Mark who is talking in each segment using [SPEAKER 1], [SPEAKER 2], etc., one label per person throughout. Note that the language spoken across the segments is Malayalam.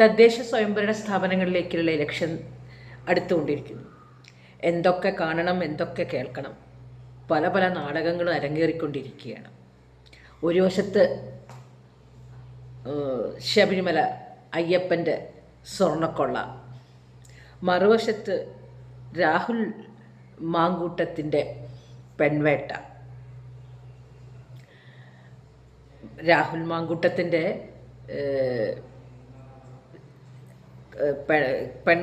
[SPEAKER 1] തദ്ദേശ സ്വയംഭരണ സ്ഥാപനങ്ങളിലേക്കുള്ള ഇലക്ഷൻ അടുത്തുകൊണ്ടിരിക്കുന്നു. എന്തൊക്കെ കാണണം എന്തൊക്കെ കേൾക്കണം പല പല നാടകങ്ങളും അരങ്ങേറിക്കൊണ്ടിരിക്കുകയാണ്. ഒരു വശത്ത് ശബരിമല അയ്യപ്പന്റെ സ്വർണക്കൊള്ള മറുവശത്ത് രാഹുൽ മാങ്കൂട്ടത്തിന്റെ പെൺവേട്ട. രാഹുൽ മാങ്കൂട്ടത്തിന്റെ പെൺ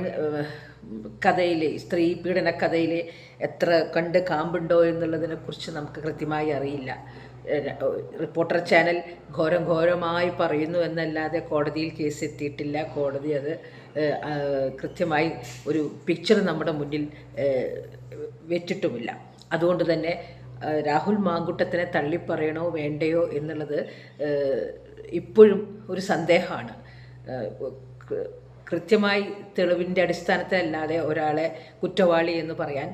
[SPEAKER 1] കഥയിലെ സ്ത്രീ പീഡന കഥയിലെ എത്ര കണ്ട് കാമ്പുണ്ടോ എന്നുള്ളതിനെക്കുറിച്ച് നമുക്ക് കൃത്യമായി അറിയില്ല. റിപ്പോർട്ടർ ചാനൽ ഘോരം ഘോരമായി പറയുന്നു എന്നല്ലാതെ കോടതിയിൽ കേസ് എത്തിയിട്ടില്ല കോടതി അത് കൃത്യമായി ഒരു പിക്ചർ നമ്മുടെ മുന്നിൽ വെച്ചിട്ടുമില്ല. അതുകൊണ്ട് തന്നെ രാഹുൽ മാങ്കുട്ടത്തിനെ തള്ളിപ്പറയണോ വേണ്ടയോ എന്നുള്ളത് ഇപ്പോഴും ഒരു സന്ദേഹമാണ്. കൃത്യമായി തെളിവിന്റെ അടിസ്ഥാനത്തിലല്ലാതെ ഒരാളെ കുറ്റവാളി എന്ന് പറയാൻ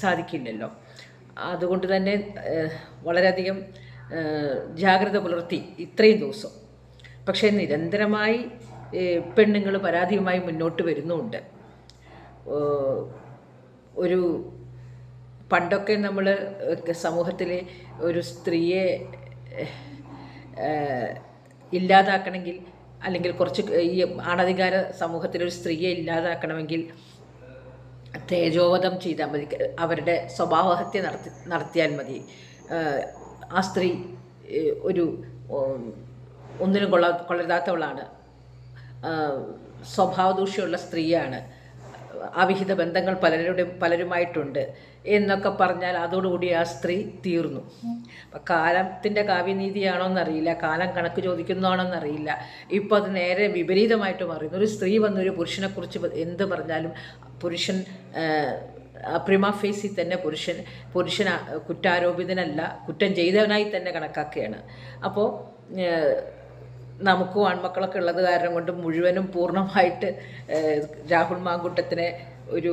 [SPEAKER 1] സാധിക്കില്ലല്ലോ. അതുകൊണ്ട് തന്നെ വളരെയധികം ജാഗ്രത പുലർത്തി ഇത്രയും ദിവസം. പക്ഷേ നിരന്തരമായി പെണ്ണുങ്ങൾ പരാതിയുമായി മുന്നോട്ട് വരുന്നുമുണ്ട് ഒരു പണ്ടൊക്കെ നമ്മൾ സമൂഹത്തിലെ ഒരു സ്ത്രീയെ ഇല്ലാതാക്കണമെങ്കിൽ അല്ലെങ്കിൽ കുറച്ച് ഈ ആണധികാര സമൂഹത്തിലൊരു സ്ത്രീയെ ഇല്ലാതാക്കണമെങ്കിൽ തേജോവധം ചെയ്താൽ മതി. അവരുടെ സ്വഭാവഹത്യ നടത്തി നടത്തിയാൽ മതി. ആ സ്ത്രീ ഒരു ഒന്നിനും കൊള്ള കൊള്ളരുതാത്തവളാണ്. സ്വഭാവദൂഷ്യമുള്ള സ്ത്രീയാണ്. അവിഹിത ബന്ധങ്ങൾ പലരുടെ പലരുമായിട്ടുണ്ട് എന്നൊക്കെ പറഞ്ഞാൽ അതോടുകൂടി ആ സ്ത്രീ തീർന്നു. അപ്പം കാലത്തിന്റെ കാവ്യനീതിയാണോ എന്നറിയില്ല കാലം കണക്ക് ചോദിക്കുന്നതാണോ എന്നറിയില്ല ഇപ്പോൾ അത് നേരെ വിപരീതമായിട്ട് മാറുന്നു ഒരു സ്ത്രീ വന്നൊരു പുരുഷനെക്കുറിച്ച് എന്ത് പറഞ്ഞാലും പുരുഷൻ പ്രിമ ഫേസിൽ തന്നെ പുരുഷൻ പുരുഷൻ കുറ്റാരോപിതനല്ല കുറ്റം ചെയ്തവനായി തന്നെ കണക്കാക്കുകയാണ്. അപ്പോൾ നമുക്കും ആൺമക്കളൊക്കെ ഉള്ളത് കാരണം കൊണ്ട് മുഴുവനും പൂർണമായിട്ട് രാഹുൽ മാങ്കുട്ടത്തിനെ ഒരു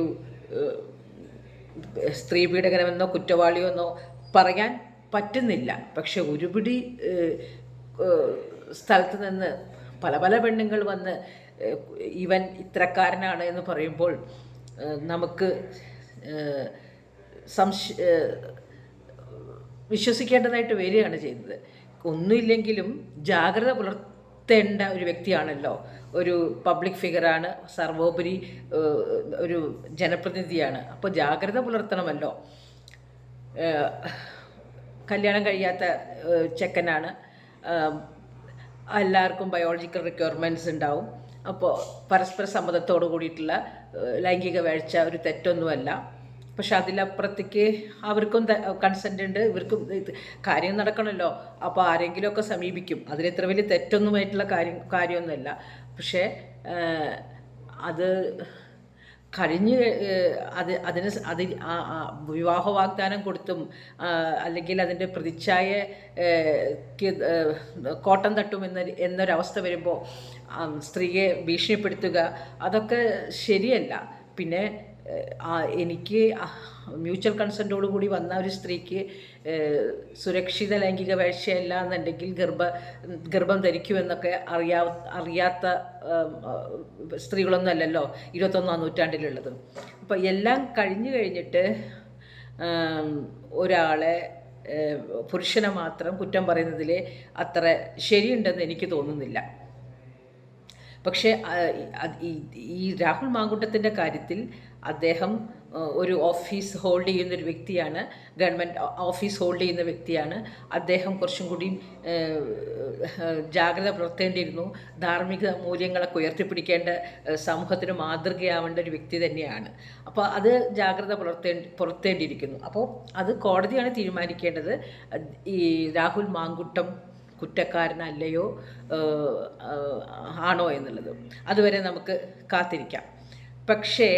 [SPEAKER 1] സ്ത്രീ പീഡകനമെന്നോ കുറ്റവാളിയോ എന്നോ പറയാൻ പറ്റുന്നില്ല. പക്ഷെ ഒരുപിടി സ്ഥലത്ത് നിന്ന് പല പല പെണ്ണുങ്ങൾ വന്ന് ഇവൻ ഇത്രക്കാരനാണ് എന്ന് പറയുമ്പോൾ നമുക്ക് സംശ വിശ്വസിക്കേണ്ടതായിട്ട് വരികയാണ് ചെയ്യുന്നത്. ഒന്നുമില്ലെങ്കിലും ജാഗ്രത പുലർത്തേണ്ട ഒരു വ്യക്തിയാണല്ലോ. ഒരു പബ്ലിക് ഫിഗറാണ് സർവോപരി ഒരു ജനപ്രതിനിധിയാണ്. അപ്പോൾ ജാഗ്രത പുലർത്തണമല്ലോ. കല്യാണം കഴിയാത്ത ചെക്കനാണ്. എല്ലാവർക്കും ബയോളജിക്കൽ റിക്വയർമെന്റ്സ് ഉണ്ടാവും. അപ്പോൾ പരസ്പര സമ്മതത്തോടു കൂടിയിട്ടുള്ള ലൈംഗിക വേഴ്ച ഒരു തെറ്റൊന്നുമല്ല. പക്ഷെ അതിലപ്പുറത്തേക്ക് അവർക്കും കൺസെന്റ് ഉണ്ട്. ഇവർക്കും കാര്യം നടക്കണമല്ലോ അപ്പോൾ ആരെങ്കിലുമൊക്കെ സമീപിക്കും. അതിലെത്ര വലിയ തെറ്റൊന്നുമായിട്ടുള്ള കാര്യം കാര്യമൊന്നുമല്ല. പക്ഷേ അത് കഴിഞ്ഞ് അത് അതിന് അത് വിവാഹ വാഗ്ദാനം കൊടുത്തും അല്ലെങ്കിൽ അതിന്റെ പ്രതിച്ഛായ കോട്ടം തട്ടും എന്ന എന്നൊരവസ്ഥ വരുമ്പോൾ സ്ത്രീയെ ഭീഷണിപ്പെടുത്തുക അതൊക്കെ ശരിയല്ല. പിന്നെ എനിക്ക് മ്യൂച്വൽ കൺസെന്റോടു കൂടി വന്ന ഒരു സ്ത്രീക്ക് സുരക്ഷിത ലൈംഗിക വേഴ്ചയല്ല എന്നുണ്ടെങ്കിൽ ഗർഭ ഗർഭം ധരിക്കുമെന്നൊക്കെ അറിയാ അറിയാത്ത സ്ത്രീകളൊന്നും ഇരുപത്തൊന്നാം നൂറ്റാണ്ടിലുള്ളത്. അപ്പോൾ എല്ലാം കഴിഞ്ഞു കഴിഞ്ഞിട്ട് ഒരാളെ പുരുഷനെ മാത്രം കുറ്റം പറയുന്നതിൽ അത്ര ശരിയുണ്ടെന്ന് എനിക്ക് തോന്നുന്നില്ല. പക്ഷേ ഈ- രാഹുൽ മാങ്കുട്ടത്തിന്റെ കാര്യത്തിൽ അദ്ദേഹം ഒരു ഓഫീസ് ഹോൾഡ് ചെയ്യുന്ന ഒരു വ്യക്തിയാണ് ഗവൺമെന്റ് ഓഫീസ് ഹോൾഡ് ചെയ്യുന്ന വ്യക്തിയാണ്. അദ്ദേഹം കുറച്ചും കൂടി ജാഗ്രത പുലർത്തേണ്ടിയിരുന്നു. ധാർമ്മിക മൂല്യങ്ങളൊക്കെ ഉയർത്തിപ്പിടിക്കേണ്ട സമൂഹത്തിന് മാതൃകയാവേണ്ട ഒരു വ്യക്തി തന്നെയാണ്. അപ്പോൾ അത് ജാഗ്രത പുലർത്തേ പുലർത്തേണ്ടിയിരിക്കുന്നു. അപ്പോൾ അത് കോടതിയാണ് തീരുമാനിക്കേണ്ടത്. ഈ രാഹുൽ മാങ്കുട്ടം കുറ്റക്കാരനല്ലയോ ആണോ എന്നുള്ളത്. അതുവരെ നമുക്ക് കാത്തിരിക്കാം. പക്ഷേ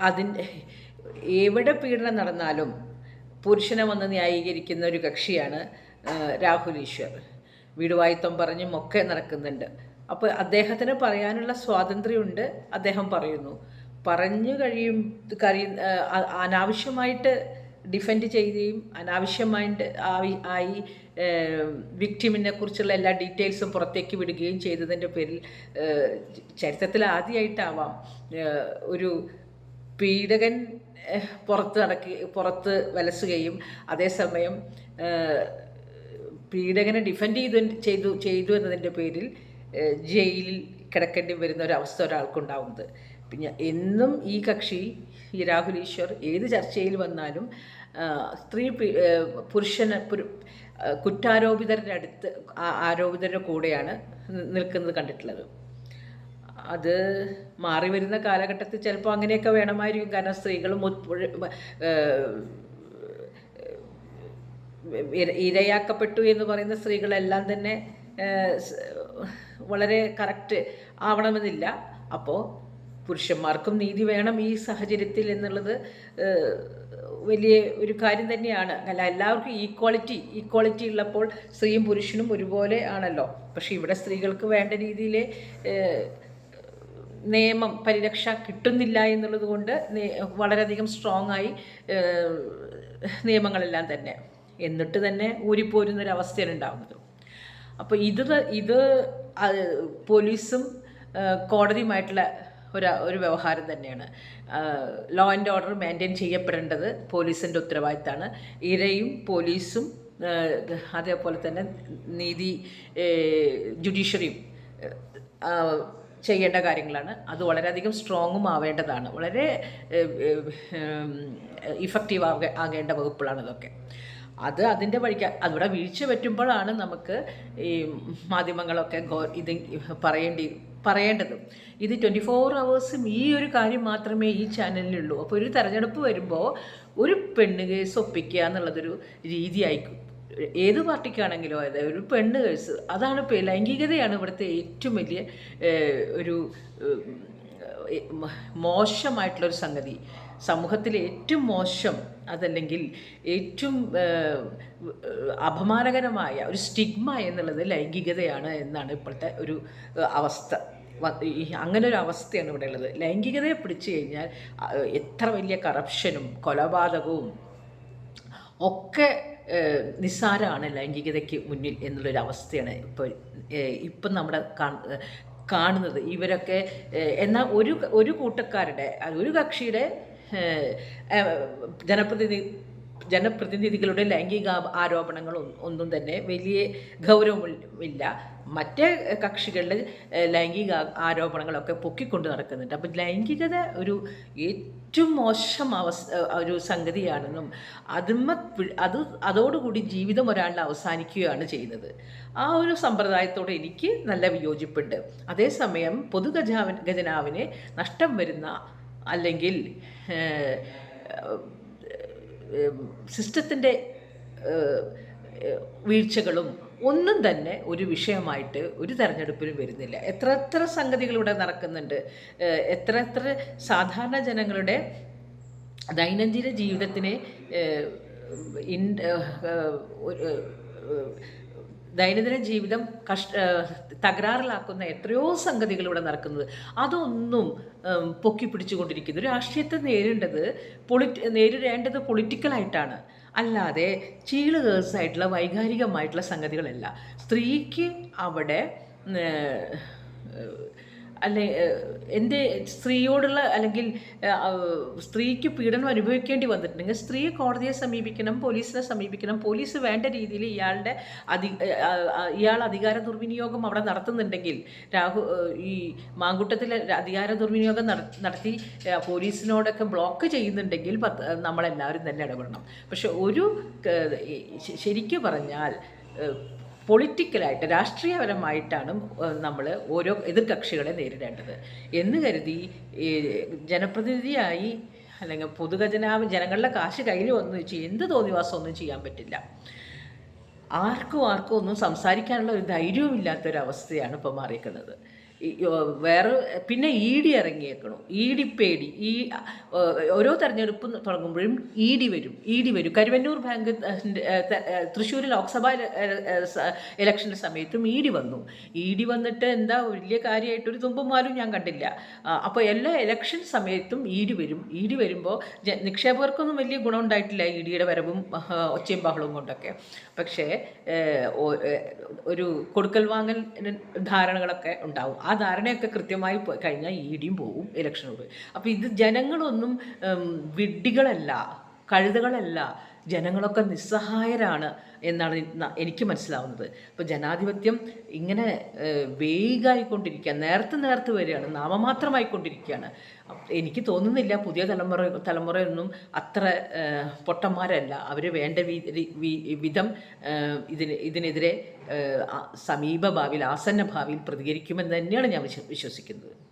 [SPEAKER 1] അതിന്റെ എവിടെ പീഡനം നടന്നാലും പുരുഷനെ വന്ന് ന്യായീകരിക്കുന്ന ഒരു കക്ഷിയാണ് രാഹുൽ ഈശ്വർ. വീടുവായിത്തം പറഞ്ഞും ഒക്കെ നടക്കുന്നുണ്ട്. അപ്പോൾ അദ്ദേഹത്തിന് പറയാനുള്ള സ്വാതന്ത്ര്യമുണ്ട് അദ്ദേഹം പറയുന്നു. പറഞ്ഞു കഴിയും കഴിയും അനാവശ്യമായിട്ട് ഡിഫെൻഡ് ചെയ്യുകയും അനാവശ്യമായിട്ട് ആയി വിക്ടിമിനെ കുറിച്ചുള്ള എല്ലാ ഡീറ്റെയിൽസും പുറത്തേക്ക് വിടുകയും ചെയ്തതിന്റെ പേരിൽ ചരിത്രത്തിൽ ആദ്യമായിട്ടാവാം ഒരു പീഡകൻ പുറത്ത് നടക്കി പുറത്ത് വലസുകയും അതേസമയം പീഡകനെ ഡിഫെൻഡ് ചെയ്തു ചെയ്തു ചെയ്തു എന്നതിന്റെ പേരിൽ ജയിലിൽ കിടക്കേണ്ടി വരുന്ന ഒരു അവസ്ഥ ഒരാൾക്കുണ്ടാവുന്നത്. പിന്നെ എന്നും ഈ കക്ഷി ഈ രാഹുൽ ഈശ്വർ ഏത് ചർച്ചയിൽ വന്നാലും സ്ത്രീ പുരുഷന് കുറ്റാരോപിതരുടെ അടുത്ത് ആരോപിതരുടെ കൂടെയാണ് നിൽക്കുന്നത് കണ്ടിട്ടുള്ളത്. അത് മാറി വരുന്ന കാലഘട്ടത്തിൽ ചിലപ്പോൾ അങ്ങനെയൊക്കെ വേണമായിരിക്കും. കാരണം സ്ത്രീകളും ഇരയാക്കപ്പെട്ടു എന്ന് പറയുന്ന സ്ത്രീകളെല്ലാം തന്നെ വളരെ കറക്റ്റ് ആവണമെന്നില്ല. അപ്പോൾ പുരുഷന്മാർക്കും നീതി വേണം ഈ സാഹചര്യത്തിൽ എന്നുള്ളത് വലിയ ഒരു കാര്യം തന്നെയാണ്. അല്ല എല്ലാവർക്കും ഈക്വാളിറ്റി ഈക്വാളിറ്റി ഉള്ളപ്പോൾ സ്ത്രീയും പുരുഷനും ഒരുപോലെ ആണല്ലോ. പക്ഷേ ഇവിടെ സ്ത്രീകൾക്ക് വേണ്ട രീതിയിൽ നിയമം പരിരക്ഷ കിട്ടുന്നില്ല എന്നുള്ളത് കൊണ്ട് വളരെയധികം സ്ട്രോങ് ആയി നിയമങ്ങളെല്ലാം തന്നെ. എന്നിട്ട് തന്നെ ഊരിപ്പോരുന്നൊരവസ്ഥയാണ് ഉണ്ടാകുന്നത് അപ്പോൾ ഇത് ഇത് പോലീസും കോടതിയുമായിട്ടുള്ള ഒരു ഒരു വ്യവഹാരം തന്നെയാണ്. ലോ ആൻഡ് ഓർഡർ മെയിന്റെയിൻ ചെയ്യപ്പെടേണ്ടത് പോലീസിന്റെ ഉത്തരവാദിത്തമാണ് ഇരയും പോലീസും അതേപോലെ തന്നെ നീതി ജുഡീഷ്യറിയും ചെയ്യേണ്ട കാര്യങ്ങളാണ്. അത് വളരെയധികം സ്ട്രോങ്ങും ആവേണ്ടതാണ് വളരെ ഇഫക്റ്റീവ് ആകെ ആകേണ്ട വകുപ്പുകളാണ് ഇതൊക്കെ. അത് അതിന്റെ വഴിക്ക് അതിവിടെ വീഴ്ച പറ്റുമ്പോഴാണ് നമുക്ക് ഈ മാധ്യമങ്ങളൊക്കെ ഇത് പറയേണ്ടി പറയേണ്ടത്. ഇത് ട്വന്റി ഫോർ അവേഴ്സും ഈ ഒരു കാര്യം മാത്രമേ ഈ ചാനലിലുള്ളൂ അപ്പോൾ ഒരു തെരഞ്ഞെടുപ്പ് വരുമ്പോൾ ഒരു പെണ്ണ് കേസ് ഒപ്പിക്കുക എന്നുള്ളതൊരു രീതിയായിരിക്കും. ഏത് പാർട്ടിക്കാണെങ്കിലും അതെ ഒരു പെണ്ണ് കേസ് അതാണ് ലൈംഗികതയാണ് ഇവിടുത്തെ ഏറ്റവും വലിയ ഒരു മോശമായിട്ടുള്ളൊരു സംഗതി. സമൂഹത്തിലെ ഏറ്റവും മോശം അതല്ലെങ്കിൽ ഏറ്റവും അപമാനകരമായ ഒരു സ്റ്റിഗ്മ എന്നുള്ളത് ലൈംഗികതയാണ് എന്നാണ് ഇപ്പോഴത്തെ ഒരു അവസ്ഥ. അങ്ങനെ ഒരു അവസ്ഥയാണ് ഇവിടെ ഉള്ളത്. ലൈംഗികതയെ പിടിച്ചു കഴിഞ്ഞാൽ എത്ര വലിയ കറപ്ഷനും കൊലപാതകവും ഒക്കെ നിസ്സാരമാണ് ലൈംഗികതയ്ക്ക് മുന്നിൽ എന്നുള്ളൊരു അവസ്ഥയാണ് ഇപ്പോൾ ഇപ്പം നമ്മുടെ കാണ്- കാണുന്നത്. ഇവരൊക്കെ എന്നാൽ ഒരു ഒരു കൂട്ടക്കാരുടെ ഒരു കക്ഷിയുടെ ജനപ്രതിനിധി ജനപ്രതിനിധികളുടെ ലൈംഗിക ആരോപണങ്ങൾ ഒന്നും തന്നെ വലിയ ഗൗരവമില്ല. മറ്റേ കക്ഷികളുടെ ലൈംഗിക ആരോപണങ്ങളൊക്കെ പൊക്കിക്കൊണ്ട് നടക്കുന്നുണ്ട്. അപ്പം ലൈംഗികത ഒരു ഏറ്റവും മോശം അവസ്ഥ ഒരു സംഗതിയാണെന്നും അതിമ അത് അതോടുകൂടി ജീവിതം ഒരാളുടെ അവസാനിക്കുകയാണ് ചെയ്യുന്നത്. ആ ഒരു സമ്പ്രദായത്തോട് എനിക്ക് നല്ല വിയോജിപ്പുണ്ട്. അതേസമയം പൊതുഗജാവ ഖജനാവിന് നഷ്ടം വരുന്ന അല്ലെങ്കിൽ സിസ്റ്റത്തിന്റെ വീഴ്ചകളും ഒന്നും തന്നെ ഒരു വിഷയമായിട്ട് ഒരു തെരഞ്ഞെടുപ്പിലും വരുന്നില്ല. എത്ര എത്ര സംഗതികൾ ഇവിടെ നടക്കുന്നുണ്ട്? എത്ര എത്ര സാധാരണ ജനങ്ങളുടെ ദൈനംദിന ജീവിതത്തിനെ ഇൻ ദൈനംദിന ജീവിതം കഷ്ട തകരാറിലാക്കുന്ന എത്രയോ സംഗതികൾ ഇവിടെ നടക്കുന്നത്. അതൊന്നും പൊക്കി പിടിച്ചുകൊണ്ടിരിക്കുന്നു. രാഷ്ട്രീയത്തെ നേരിടേണ്ടത് പൊളിറ്റ് നേരിടേണ്ടത് പൊളിറ്റിക്കലായിട്ടാണ്. അല്ലാതെ ചീളുകേഴ്സായിട്ടുള്ള വൈകാരികമായിട്ടുള്ള സംഗതികളല്ല. സ്ത്രീക്ക് അവിടെ അല്ലെ എന്റെ സ്ത്രീയോടുള്ള അല്ലെങ്കിൽ സ്ത്രീക്ക് പീഡനം അനുഭവിക്കേണ്ടി വന്നിട്ടുണ്ടെങ്കിൽ സ്ത്രീ കോടതിയെ സമീപിക്കണം പോലീസിനെ സമീപിക്കണം പോലീസ് വേണ്ട രീതിയിൽ ഇയാളുടെ അധി ഇയാൾ അധികാര ദുർവിനിയോഗം അവിടെ നടത്തുന്നുണ്ടെങ്കിൽ രാഹു ഈ മാങ്കുട്ടത്തിലെ അധികാര ദുർവിനിയോഗം നടത്തി പോലീസിനോടൊക്കെ ബ്ലോക്ക് ചെയ്യുന്നുണ്ടെങ്കിൽ നമ്മളെല്ലാവരും തന്നെ ഇടപെടണം. പക്ഷെ ഒരു ശരിക്കു പറഞ്ഞാൽ പൊളിറ്റിക്കലായിട്ട് രാഷ്ട്രീയപരമായിട്ടാണ് നമ്മൾ ഓരോ എതിർകക്ഷികളെ നേരിടേണ്ടത്. എന്ന് കരുതി ജനപ്രതിനിധിയായി അല്ലെങ്കിൽ പൊതുഖജനാവ് ജനങ്ങളുടെ കാശ് കയ്യിൽ വന്നു വെച്ച് എന്ത് തോന്നിവാസം ഒന്നും ചെയ്യാൻ പറ്റില്ല. ആർക്കും ആർക്കും ഒന്നും സംസാരിക്കാനുള്ള ഒരു ധൈര്യവും ഇല്ലാത്തൊരവസ്ഥയാണ് ഇപ്പോൾ മാറിയിരിക്കുന്നത് വേറെ പിന്നെ ഇ ഡി ഇറങ്ങിയേക്കണം. ഇ ഡി പേടി. ഈ ഓരോ തെരഞ്ഞെടുപ്പ് തുടങ്ങുമ്പോഴും ഇ ഡി വരും. ഇ ഡി വരും. കരുവന്നൂർ ബാങ്ക് തൃശ്ശൂർ ലോക്സഭാ ഇലക്ഷന്റെ സമയത്തും ഇ ഡി വന്നു. ഇ ഡി വന്നിട്ട് എന്താ വലിയ കാര്യമായിട്ടൊരു തുമ്പുമാലും ഞാൻ കണ്ടില്ല. അപ്പോൾ എല്ലാ ഇലക്ഷൻ സമയത്തും ഇ ഡി വരും. ഇ ഡി വരുമ്പോൾ നിക്ഷേപകർക്കൊന്നും വലിയ ഗുണം ഉണ്ടായിട്ടില്ല ഇ ഡിയുടെ വരവും ഒച്ചയും ബഹളവും കൊണ്ടൊക്കെ. പക്ഷേ ഒരു കൊടുക്കൽ വാങ്ങൽ ധാരണകളൊക്കെ ഉണ്ടാവും. ആ ധാരണയൊക്കെ കൃത്യമായി കഴിഞ്ഞാൽ ഇ ഡിയും പോവും ഇലക്ഷനോട്. അപ്പോൾ ഇത് ജനങ്ങളൊന്നും വിഡ്ഢികളല്ല കഴുതകളല്ല ജനങ്ങളൊക്കെ നിസ്സഹായരാണ് എന്നാണ് എനിക്ക് മനസ്സിലാവുന്നത്. അപ്പോൾ ജനാധിപത്യം ഇങ്ങനെ വേഗമായിക്കൊണ്ടിരിക്കുക നേർത്ത് നേർത്ത് വരികയാണ് നാമമാത്രമായിക്കൊണ്ടിരിക്കുകയാണ് എനിക്ക് തോന്നുന്നില്ല പുതിയ തലമുറ തലമുറയൊന്നും അത്ര പൊട്ടന്മാരല്ല. അവർ വേണ്ട വിധം ഇതിന് ഇതിനെതിരെ സമീപ ഭാവിയിൽ ആസന്ന ഭാവിയിൽ പ്രതികരിക്കുമെന്ന് തന്നെയാണ് ഞാൻ വിശ്വസിക്കുന്നത്.